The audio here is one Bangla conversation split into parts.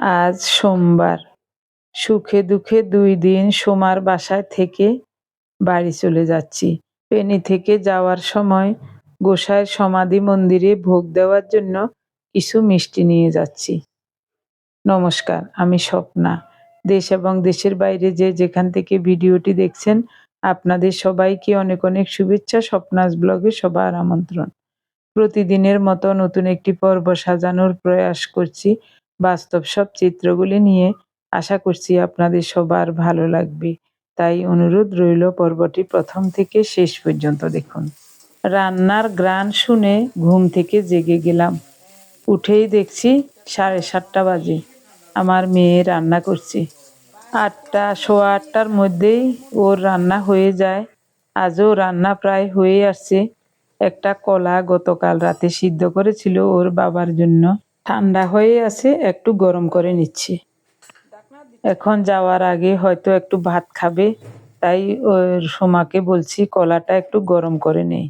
আজ সোমবার। সুখে দুঃখে দুই দিন সোমার বাসায় থেকে বাড়ি চলে যাচ্ছি। পেনি থেকে যাওয়ার সময় গোসাইয়ের সমাধি মন্দিরে ভোগ দেওয়ার জন্য কিছু মিষ্টি নিয়ে যাচ্ছি। নমস্কার, আমি স্বপ্না। দেশ এবং দেশের বাইরে যে যেখান থেকে ভিডিওটি দেখছেন, আপনাদের সবাইকে অনেক অনেক শুভেচ্ছা, স্বপ্নাস ব্লগে সবার আমন্ত্রণ। প্রতিদিনের মতো নতুন একটি পর্ব সাজানোর প্রয়াস করছি। বাস্তব সব চিত্রগুলি নিয়ে আশা করছি আপনাদের সবার ভালো লাগবে। তাই অনুরোধ রইল পর্বটি প্রথম থেকে শেষ পর্যন্ত দেখুন। রান্নার গ্রান শুনে ঘুম থেকে জেগে গেলাম। উঠেই দেখছি সাড়ে সাতটা বাজে। আমার মেয়ে রান্না করছে। আটটা, সোয়া আটটার মধ্যেই ওর রান্না হয়ে যায়। আজও রান্না প্রায় হয়ে আসছে। একটা কলা গতকাল রাতে সিদ্ধ করেছিল ওর বাবার জন্য। ঠান্ডা হয়ে আছে, একটু গরম করে নিচ্ছি। এখন যাওয়ার আগে হয়তো একটু ভাত খাবে, তাই ওর সোমাকে বলছি কলাটা একটু গরম করে নেই।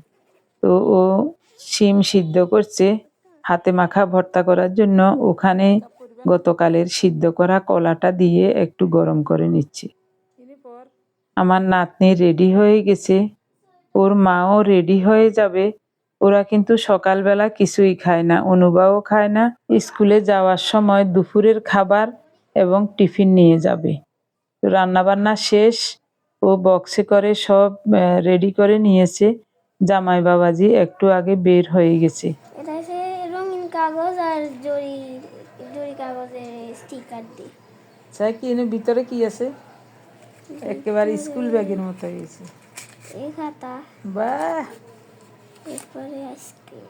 তো ও শিম সিদ্ধ করছে, হাতে মাখা ভর্তা করার জন্য ওখানে গতকালের সিদ্ধ করা কলাটা দিয়ে একটু গরম করে নিচ্ছি। আমার নাতনি রেডি হয়ে গেছে, ওর মাও রেডি হয়ে যাবে ওরা কিন্তু সকালবেলা কিছুই খায় না অনুবাও খায় না। স্কুলে যাওয়ার সময় দুপুরের খাবার এবং টিফিন নিয়ে যাবে। রান্নাবান্না শেষ ও বক্সে করে সব রেডি করে নিয়েছে। জামাই বাবাজি একটু আগে বের হয়ে গেছে। এটা হচ্ছে রঙিন কাগজ আর জরি জরি কাগজের স্টিকার দিয়ে। চাই কি এনে ভিতরে কি আছে? একেবারে স্কুল ব্যাগের মতো হয়েছে। এই খাতা। বাহ! এরপরে আইসক্রিম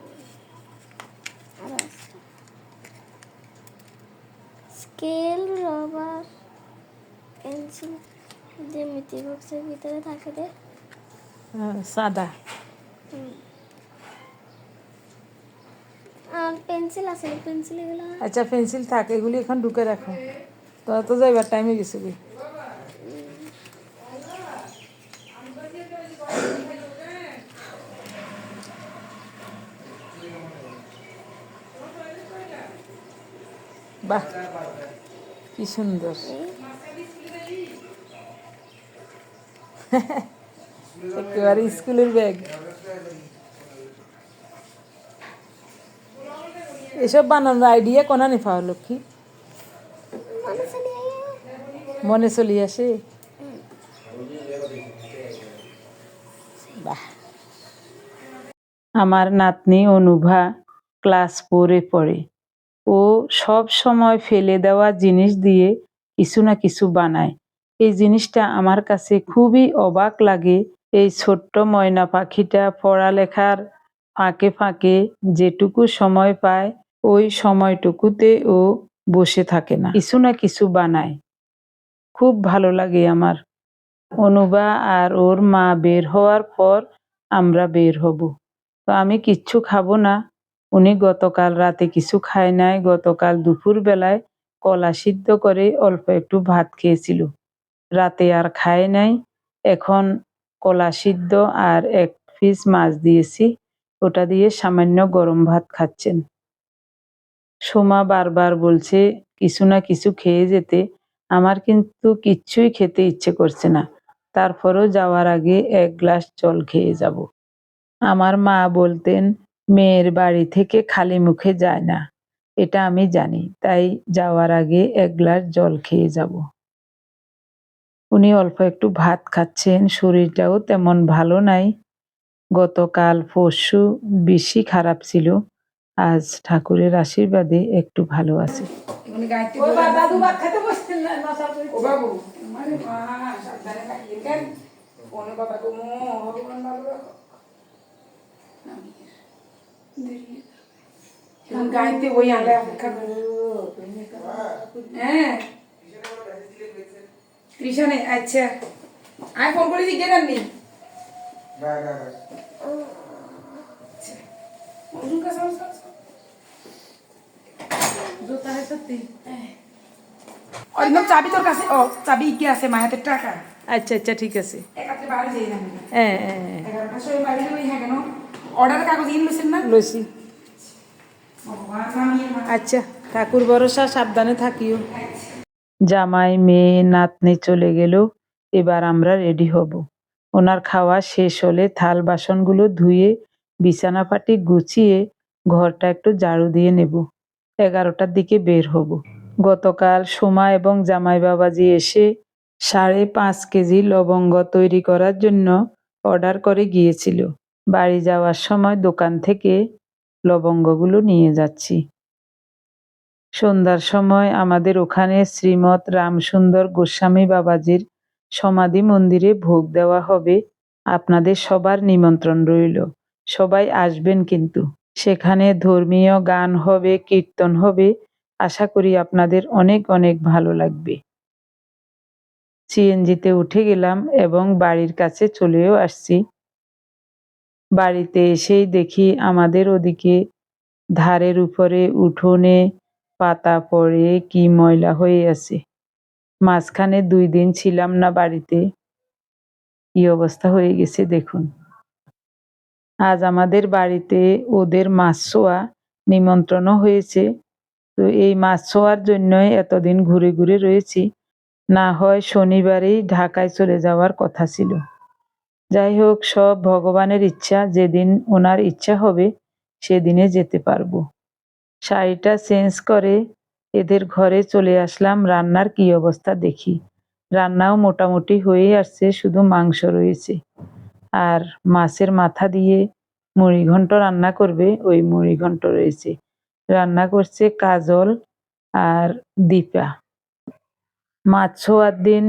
আর আছে। স্কেল রবার পেন্সিল জ্যামিতি বক্সের ভিতরে থাকে রে হ্যাঁ, সাদা। আর পেন্সিল আছে পেন্সিল এগুলো আচ্ছা পেন্সিল থাক এগুলি এখন ঢুকে রাখো। তোরা তো যাইবার টাইমে গেছে বাহ, কি সুন্দর। একেবারে স্কুলের ব্যাগ। এসব বানানোর আইডিয়া কোনা নি পাওয়া লক্ষ্মী? মনে মনে চলি আসে? বাহ। আমার নাতনি অনুভা ক্লাস ফোরে পড়ে। ও সব সময় ফেলে দেওয়া জিনিস দিয়ে কিছু না কিছু বানায়। এই জিনিসটা আমার কাছে খুবই অবাক লাগে। এই ছোট্ট ময়না পাখিটা পড়ালেখার ফাঁকে ফাঁকে যেটুকু সময় পায়, ওই সময়টুকুতে ও বসে থাকে না। কিছু না কিছু বানায়। খুব ভালো লাগে আমার। অনুবা আর ওর মা বের হওয়ার পর আমরা বের হব। তো আমি কিচ্ছু খাব না। উনি গতকাল রাতে কিছু খায় নাই, গতকাল দুপুর বেলায় কলা সিদ্ধ করে অল্প একটু ভাত খেয়েছিল। রাতে আর খায় নাই, এখন কলা সিদ্ধ আর এক পিস মাছ দিয়েছি, ওটা দিয়ে সামান্য গরম ভাত খাচ্ছেন। সোমা বারবার বলছে, কিছু না কিছু খেয়ে যেতে, আমার কিন্তু কিচ্ছুই খেতে ইচ্ছে করছে না। তারপরেও যাওয়ার আগে এক গ্লাস জল খেয়ে যাব। আমার মা বলতেন মেয়ের বাড়ি থেকে খালি মুখে যায় না। এটা আমি জানি তাই যাওয়ার আগে এক গ্লাস জল খেয়ে যাব। উনি অল্প একটু ভাত খাচ্ছেন শরীরটাও তেমন ভালো নাই। গতকাল পরশু বেশি খারাপ ছিল আজ ঠাকুরের আশীর্বাদে একটু ভালো আছে। ও বাবু মানে মা সাবধানে থাকিয়ে দেন কোনো কথা কমো ভগবান ভালো রাখো এখন গাইতে বই আনলে অপেক্ষা করো হ্যাঁ কৃষণে আচ্ছা আয় ফোন করে জিজ্ঞেস করনি আচ্ছা। उनका समझ জোতা है সত্যি और एकदम चाबी তোর কাছে ও চাবি কি আছে মায়ের হাতে টাকা আচ্ছা আচ্ছা ঠিক আছে এক হাতে বাইরে যাই না হ্যাঁ হ্যাঁ হ্যাঁ এগারোটার সময় বাইরে ওই হ্যাঁ কেন অর্ডার কাগজ লুছেন না? মা আচ্ছা ঠাকুর ভরসা, সাবধানে থাকিও। জামাই, মেয়ে, নাতনি চলে গেল, এবার আমরা রেডি হব। ওনার খাওয়া শেষ হলে থাল বাসনগুলো ধুয়ে বিছানাপাটি গুছিয়ে, ঘরটা একটু ঝাড়ু দিয়ে নেব। এগারোটার দিকে বের হব। গতকাল সোমা এবং জামাই বাবাজি এসে সাড়ে পাঁচ কেজি লবঙ্গ তৈরি করার জন্য অর্ডার করে গিয়েছিল। বাড়ি যাওয়ার সময় দোকান থেকে লবঙ্গগুলো নিয়ে যাচ্ছি। সন্ধ্যার সময় আমাদের ওখানে শ্রীমৎ রামসুন্দর গোস্বামী বাবাজির সমাধি মন্দিরে ভোগ দেওয়া হবে। আপনাদের সবার নিমন্ত্রণ রইল। সবাই আসবেন কিন্তু। সেখানে ধর্মীয় গান হবে, কীর্তন হবে। আশা করি আপনাদের অনেক অনেক ভালো লাগবে। সিএনজিতে উঠে গেলাম এবং বাড়ির কাছে চলেও আসছি। বাড়িতে এসেই দেখি আমাদের ওদিকে ধারের উপরে উঠোনে পাতা পড়ে কি ময়লা হয়ে আছে। মাঝখানে দুই দিন ছিলাম না বাড়িতে। কি অবস্থা হয়ে গেছে দেখুন। আজ আমাদের বাড়িতে ওদের মাছ ছোঁয়া নিমন্ত্রণও হয়েছে। তো এই মাছ ছোঁয়ার জন্যই এতদিন ঘুরে ঘুরে রয়েছি। না হয় শনিবারেই ঢাকায় চলে যাওয়ার কথা ছিল। যাই হোক সব ভগবানের ইচ্ছা, যেদিন ওনার ইচ্ছা হবে, সেদিনে যেতে পারব। শাড়িটা চেঞ্জ করে এদের ঘরে চলে আসলাম, রান্নার কি অবস্থা দেখি। রান্নাও মোটামুটি হয়ে আসছে, শুধু মাংস রয়েছে। আর মাছের মাথা দিয়ে মুড়ি ঘন্ট রান্না করবে, ওই মুড়ি ঘন্ট রয়েছে। রান্না করছে কাজল আর দীপা। মাছ ছোয়ার দিন,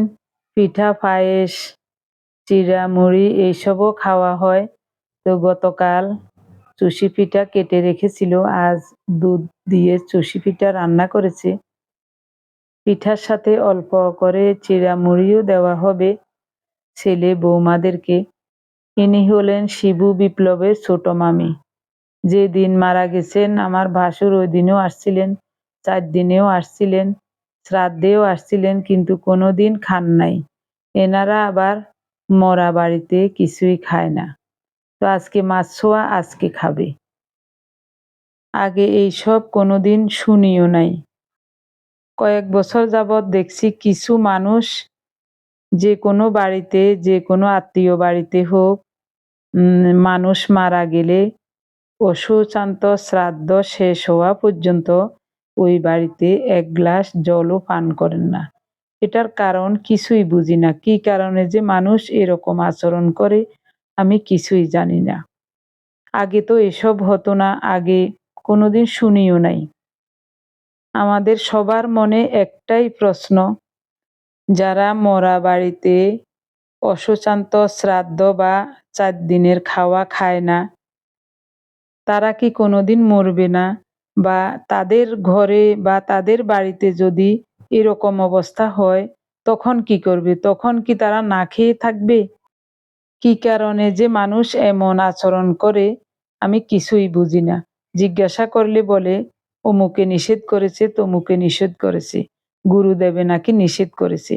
পিঠা, পায়েস চিড়া মুড়ি এইসবও খাওয়া হয়। তো গতকাল চুষি পিঠা কেটে রেখেছিল, আজ দুধ দিয়ে চুষি পিঠা রান্না করেছে। পিঠার সাথে অল্প করে চিড়া মুড়িও দেওয়া হবে ছেলে বৌমাদেরকে। ইনি হলেন শিবু বিপ্লবের ছোট মামি। যে দিন মারা গেছেন, আমার ভাসুর ওই দিনেও আসছিলেন, চার দিনেও আসছিলেন, শ্রাদ্ধেও আসছিলেন, কিন্তু কোনো দিন খান নাই। এনারা আবার মরা বাড়িতে কিছুই খায় না। তো আজকে মাছ ছোঁয়া, আজকে খাবে। আগে এইসব কোনোদিন শুনিও নাই। কয়েক বছর যাবৎ দেখছি কিছু মানুষ যে কোনো বাড়িতে, যে কোনো আত্মীয় বাড়িতে হোক মানুষ মারা গেলে অসুচান্ত শ্রাদ্ধ শেষ হওয়া পর্যন্ত ওই বাড়িতে এক গ্লাস জলও পান করেন না। এটার কারণ কিছুই বুঝি না। কি কারণে যে মানুষ এরকম আচরণ করে, আমি কিছুই জানি না। আগে তো এসব হতো না, আগে কোনোদিন শুনিও নাই। আমাদের সবার মনে একটাই প্রশ্ন, যারা মরা বাড়িতে অসুচান্ত শ্রাদ্ধ বা চার দিনের খাওয়া খায় না, তারা কি কোনোদিন মরবে না? বা তাদের ঘরে বা তাদের বাড়িতে যদি এরকম অবস্থা হয়, তখন কি করবে? তখন কি তারা না খেয়ে থাকবে? কি কারণে যে মানুষ এমন আচরণ করে, আমি কিছুই বুঝি না। জিজ্ঞাসা করলে বলে, অমুকে নিষেধ করেছে, তমুকে নিষেধ করেছে। গুরুদেবে নাকি নিষেধ করেছে?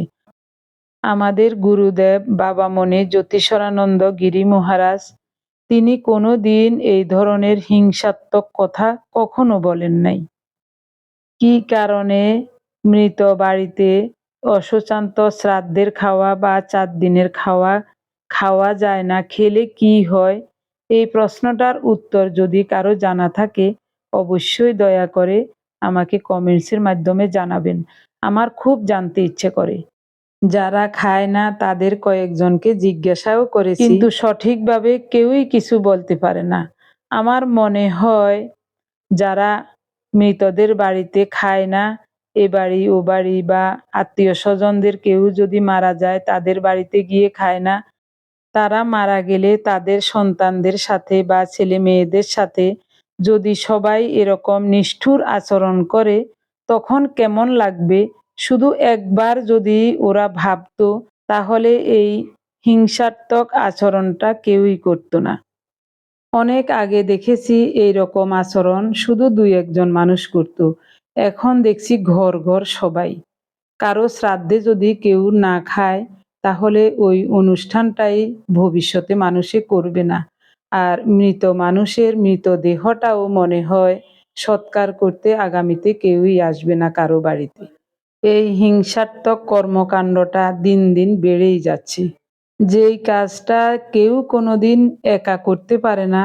আমাদের গুরুদেব বাবা মনে জ্যোতিষরানন্দ গিরি মহারাজ, তিনি কোনো দিন এই ধরনের হিংসাত্মক কথা কখনো বলেন নাই। কি কারণে মৃত বাড়িতে অসুচান্ত শ্রাদ্ধের খাওয়া বা চার দিনের খাওয়া খাওয়া যায় না, খেলে কি হয়? এই প্রশ্নটার উত্তর যদি কারও জানা থাকে, অবশ্যই দয়া করে আমাকে কমেন্টসের মাধ্যমে জানাবেন। আমার খুব জানতে ইচ্ছে করে। যারা খায় না, তাদের কয়েকজনকে জিজ্ঞাসাও করেছি। কিন্তু সঠিকভাবে কেউই কিছু বলতে পারে না। আমার মনে হয়, যারা মৃতদের বাড়িতে খায় না এ বাড়ি, ও বাড়ি বা আত্মীয় স্বজনদের কেউ যদি মারা যায়, তাদের বাড়িতে গিয়ে খায় না। তারা মারা গেলে তাদের সন্তানদের সাথে বা ছেলে মেয়েদের সাথে যদি সবাই এরকম নিষ্ঠুর আচরণ করে, তখন কেমন লাগবে? শুধু একবার যদি ওরা ভাবতো, তাহলে এই হিংসাত্মক আচরণটা কেউই করতো না। অনেক আগে দেখেছি এই রকম আচরণ, শুধু দুই একজন মানুষ করত। এখন দেখছি ঘর ঘর সবাই। কারও শ্রাদ্ধে যদি কেউ না খায়, তাহলে ওই অনুষ্ঠানটাই ভবিষ্যতে মানুষে করবে না। আর মৃত মানুষের মৃতদেহটাও মনে হয় সৎকার করতে আগামীতে কেউই আসবে না কারও বাড়িতে। এই হিংসাত্মক কর্মকাণ্ডটা দিন দিন বেড়েই যাচ্ছে। যেই কাজটা কেউ কোনোদিন একা করতে পারে না,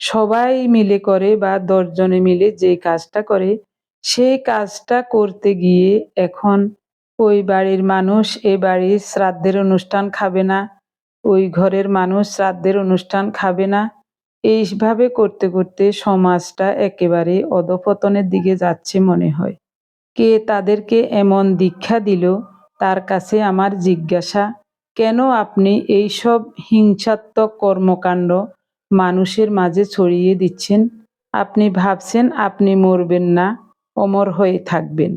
সবাই মিলে করে বা দশজনে মিলে যে কাজটা করে সেই কাজটা করতে গিয়ে এখন ওই বাড়ির মানুষ এ বাড়ির শ্রাদ্ধের অনুষ্ঠান খাবে না, ওই ঘরের মানুষ শ্রাদ্ধের অনুষ্ঠান খাবে না। এইভাবে করতে করতে সমাজটা একেবারে অধপতনের দিকে যাচ্ছে মনে হয়। কে তাদেরকে এমন দীক্ষা দিল, তার কাছে আমার জিজ্ঞাসা, কেন আপনি এইসব হিংসাত্মক কর্মকাণ্ড মানুষের মাঝে ছড়িয়ে দিচ্ছেন? আপনি ভাবছেন আপনি মরবেন না? অমর হয়ে থাকবেন।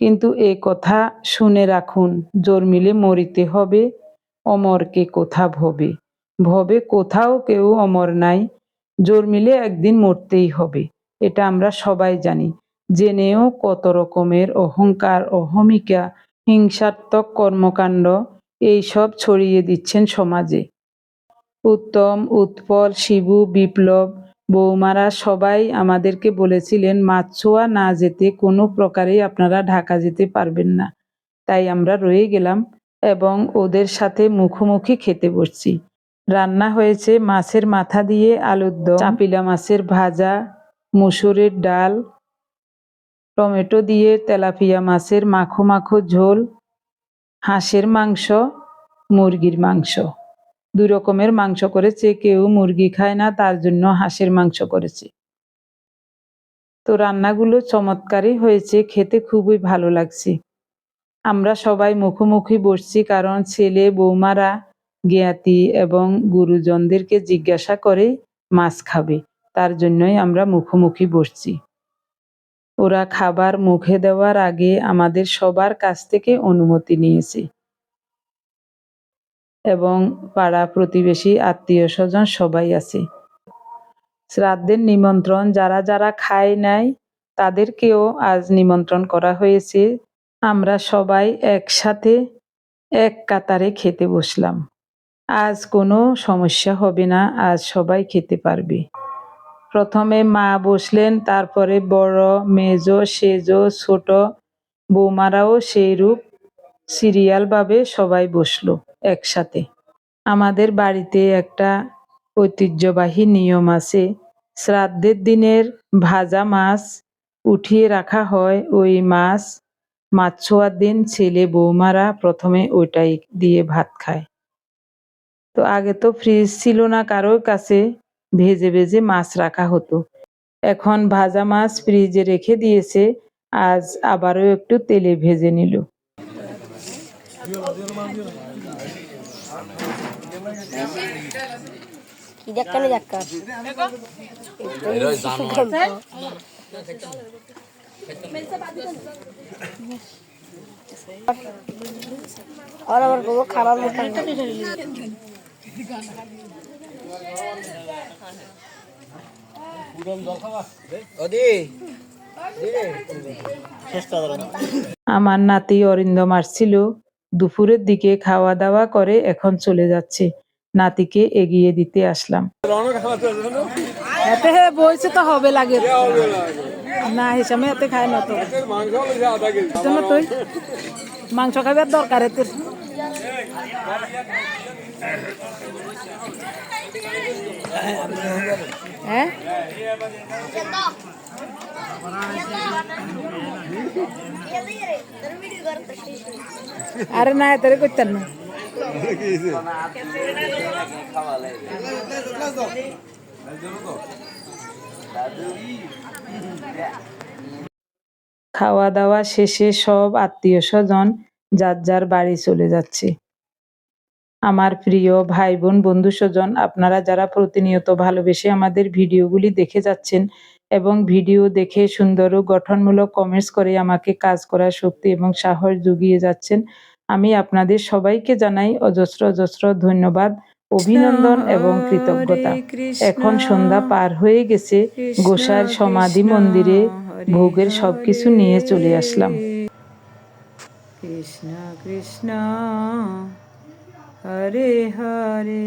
কিন্তু এ কথা শুনে রাখুন, জোর মিলে মরিতে হবে, অমরকে কোথা ভবে? ভবে কোথাও কেউ অমর নাই, জোর মিলে একদিন মরতেই হবে, এটা আমরা সবাই জানি। জেনেও কত রকমের অহংকার, অহমিকা, হিংসাত্মক কর্মকাণ্ড এইসব ছড়িয়ে দিচ্ছেন সমাজে। উত্তম, উৎপল, শিবু, বিপ্লব বৌমারা সবাই আমাদেরকে বলেছিলেন মাছ ছোঁয়া না যেতে কোনো প্রকারেই আপনারা ঢাকা যেতে পারবেন না। তাই আমরা রয়ে গেলাম এবং ওদের সাথে মুখোমুখি খেতে বসছি। রান্না হয়েছে মাছের মাথা দিয়ে আলুর দম, চাপিলা মাছের ভাজা, মুসুরের ডাল, টমেটো দিয়ে তেলাপিয়া মাছের মাখো মাখো ঝোল, হাঁসের মাংস, মুরগির মাংস। দুই রকমের মাংস করেছে, কেউ মুরগি খায় না, তার জন্য হাঁসের মাংস করেছে। তো রান্নাগুলো চমৎকারই হয়েছে, খেতে খুবই ভালো লাগছে। আমরা সবাই মুখোমুখি বসছি কারণ ছেলে, বৌমারা, জ্ঞাতি এবং গুরুজনদেরকে জিজ্ঞাসা করে মাছ খাবে, তার জন্যই আমরা মুখোমুখি বসছি। ওরা খাবার মুখে দেওয়ার আগে আমাদের সবার কাছ থেকে অনুমতি নিয়েছে। এবং পাড়া প্রতিবেশী, আত্মীয় স্বজন সবাই আছে। শ্রাদ্ধের নিমন্ত্রণ যারা যারা খায় নাই, তাদেরকেও আজ নিমন্ত্রণ করা হয়েছে। আমরা সবাই একসাথে এক কাতারে খেতে বসলাম। আজ কোনো সমস্যা হবে না, আজ সবাই খেতে পারবে। প্রথমে মা বসলেন, তারপরে বড়, মেজ, সেজ, ছোট বৌমারাও সেই রূপ সিরিয়ালভাবে সবাই বসল। একসাথে। আমাদের বাড়িতে একটা ঐতিহ্যবাহী নিয়ম আছে। শ্রাদ্ধের দিনের ভাজা মাছ উঠিয়ে রাখা হয়। ওই মাছ মাছ ছোঁয়ার দিন ছেলে বৌমারা প্রথমে ওইটাই দিয়ে ভাত খায়। তো আগে তো ফ্রিজ ছিল না কারোর কাছে। ভেজে ভেজে মাছ রাখা হতো। এখন ভাজা মাছ ফ্রিজে রেখে দিয়েছে। আজ আবারও একটু তেলে ভেজে নিল। কি দেখানে দেখা আর কোনো খারাপ আমার নাতি অরিন্দম আসছিল। দুপুরের দিকে খাওয়া দাওয়া করে এখন চলে যাচ্ছে। নাতিকে এগিয়ে দিতে আসলাম। এতে বইছে তো হবে লাগে। না হিসাবে এতে খায় না তো। তুই মাংস খাবার দরকার এতে। হ্যাঁ? আরে না এতে করতেন খাওয়া দাওয়া শেষে সব আত্মীয় স্বজন যার যার বাড়ি চলে যাচ্ছে। আমার প্রিয় ভাই বোন বন্ধু স্বজন আপনারা যারা প্রতিনিয়ত ভালোবেসে আমাদের ভিডিওগুলি দেখে যাচ্ছেন এবং ভিডিও দেখে সুন্দর ও গঠনমূলক কমেন্টস করে আমাকে কাজ করার শক্তি এবং সাহস জুগিয়ে যাচ্ছেন। আমি আপনাদের সবাইকে জানাই অজস্র অজস্র ধন্যবাদ অভিনন্দন এবং কৃতজ্ঞতা। এখন সন্ধ্যা পার হয়ে গেছে গোসাইয়ের সমাধি মন্দিরে ভোগের সবকিছু নিয়ে চলে আসলাম। কৃষ্ণ কৃষ্ণ হরে হরে।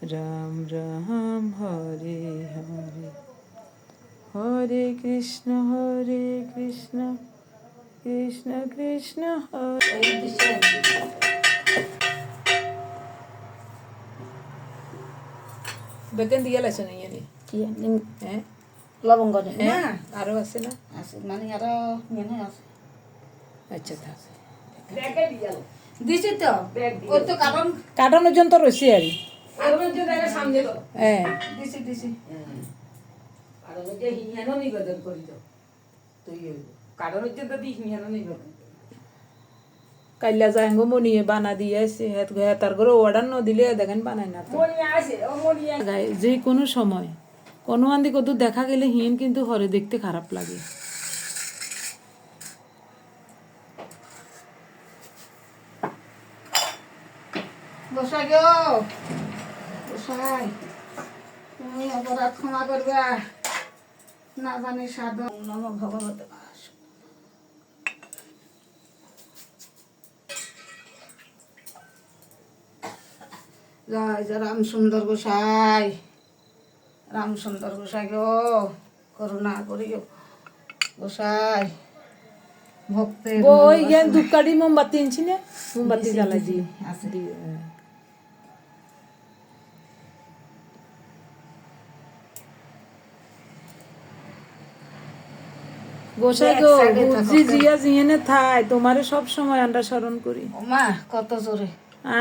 রাম রাম হরে হরে। হরে কৃষ্ণ হরে কৃষ্ণ কৃষ্ণ কৃষ্ণ হরে। বেকেন দিয়ে লাইছে না ইয়ানি হ্যাঁ? লবঙ্গ হ্যাঁ আরও আছে না? আছে মানে আরও মেনে আছে। আচ্ছা থাক দিছি তো? ওই তো কারণ? কাটানোর জন্য তো রয়েছে আর যে কাইলা বানা দিয়ে অর্ডার ন দিলে দেখেন বানাই না যে কোনো সময় কোনো আন্দি কত দেখা গেলে হিন কিন্তু হরে দেখতে খারাপ লাগে বসাই গো। বসাই তুমি অপরাধ ক্ষমা করবে? না জানি সাধু নম ভগবতে জয় রাম সুন্দর গোসাই। রাম সুন্দর গোসাই গো করুণা করি গো গোসাই। ভক্তের বই জ্ঞান ধূপকাঠি মোমবাতি আনছি না মোমবাতি জ্বালাই দি আছে। গোসাই গো বুঝি জিয়া জিয়েনে থাই তোমারে সব সময় আমরা স্মরণ করি। মা কত জোরে।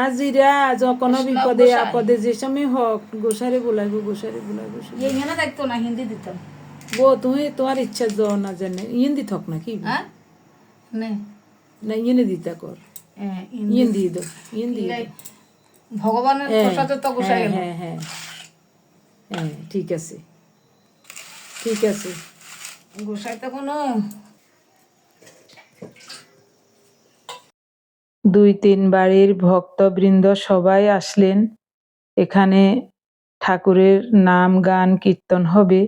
আজিরা যখন বিপদে আপদে যে সময় হোক গোসারে বলাইব গোসারে বলাইব এখানে দেখতো না হিন্দি দিতাম তুমি তোমার ইচ্ছা না জানে ইয়েন থক না কি? হ্যাঁ? না। দিতা কর। হ্যাঁ, দিয়ে দাও ইয়েন ভগবানের প্রসাদে তো গোসাই হ্যাঁ হ্যাঁ হ্যাঁ হ্যাঁ ঠিক আছে। ঠিক আছে। দুই তিন বাড়ির ভক্তবৃন্দ সবাই আসলেন। এখানে ঠাকুরের নাম, গান, কীর্তন হবে,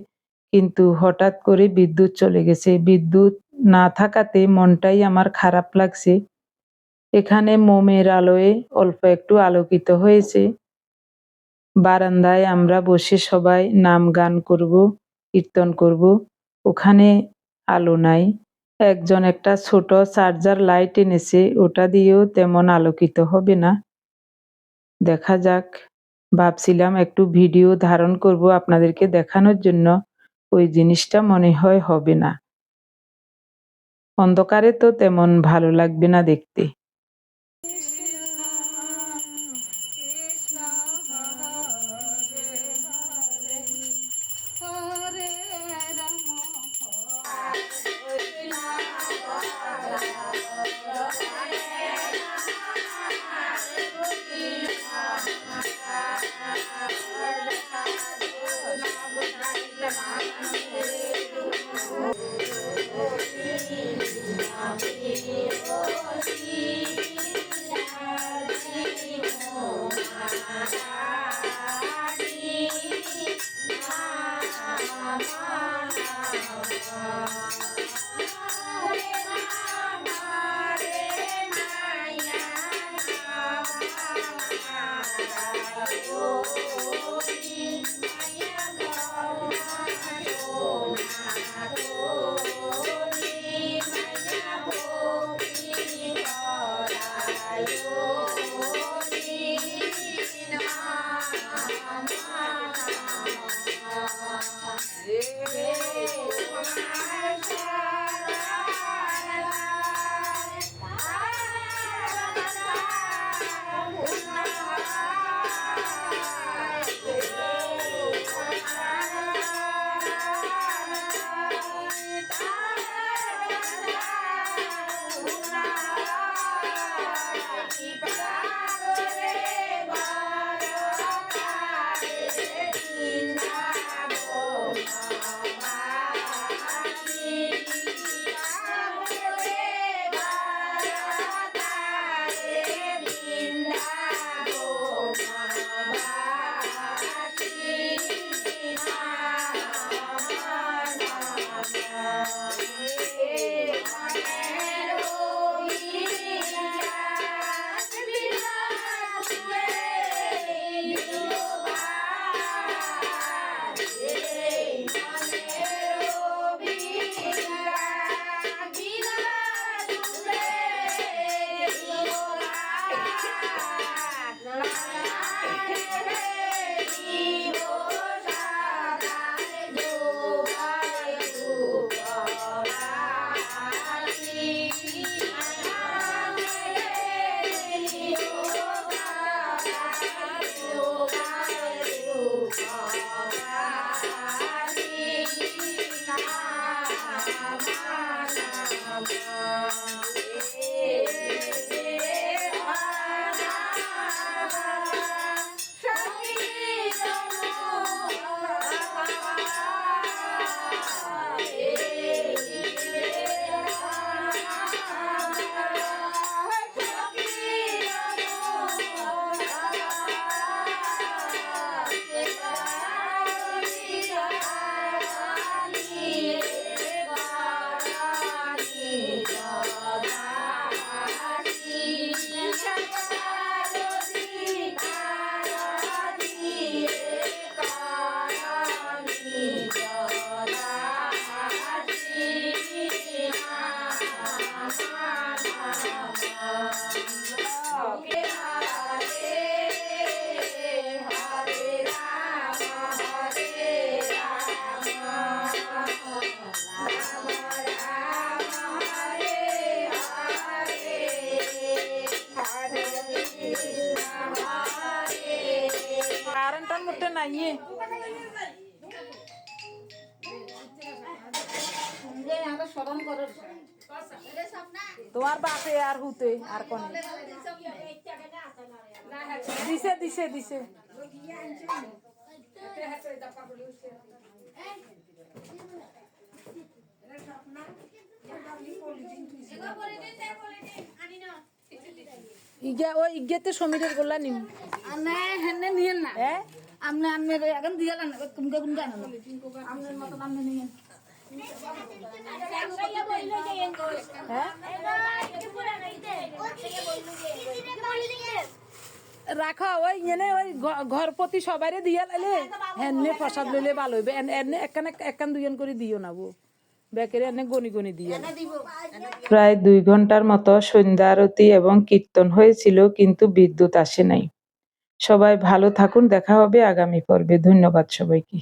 কিন্তু হঠাৎ করে বিদ্যুৎ চলে গেছে। বিদ্যুৎ না থাকাতে মনটাই আমার খারাপ লাগছে। এখানে মোমের আলোয় অল্প একটু আলোকিত হয়েছে। বারান্দায় আমরা বসে সবাই নাম, গান করব, কীর্তন করব। ওখানে আলো নাই। একজন একটা ছোট চার্জার লাইট এনেছে, ওটা দিয়েও তেমন আলোকিত হবে না। দেখা যাক। ভাবছিলাম একটু ভিডিও ধারণ করব আপনাদেরকে দেখানোর জন্য। ওই জিনিসটা মনে হয় হবে না। অন্ধকারে তো তেমন ভালো লাগবে না দেখতে। Thank you. নাই তোমার বাপে আর হুতে আর কোন দিছে দিছে দিছে। ইগে ও ইগেতে সমীরের গোলা নিম। আনে হেনে নিয়েন না। হ্যাঁ আমনে আমনে এখন দিয়ে লান কুমকে কুম গান আমনের মতন আমনে নিয়েন হ্যাঁ? রাখো ওই এনে ওই ঘ- ঘর প্রতি সবাইরে দিয়া লাইলে এনে প্রসাদ লইলে ভালো হইবে। এনে একখান একখান দুইজন করে দিও না বো বেকেরে এনে গনি গনি দিও না প্রায় দুই ঘণ্টার মতো সন্ধ্যা আরতি এবং কীর্তন হয়েছিল কিন্তু বিদ্যুৎ আসে নাই। সবাই ভালো থাকুন দেখা হবে আগামী পর্বে। ধন্যবাদ সবাইকে।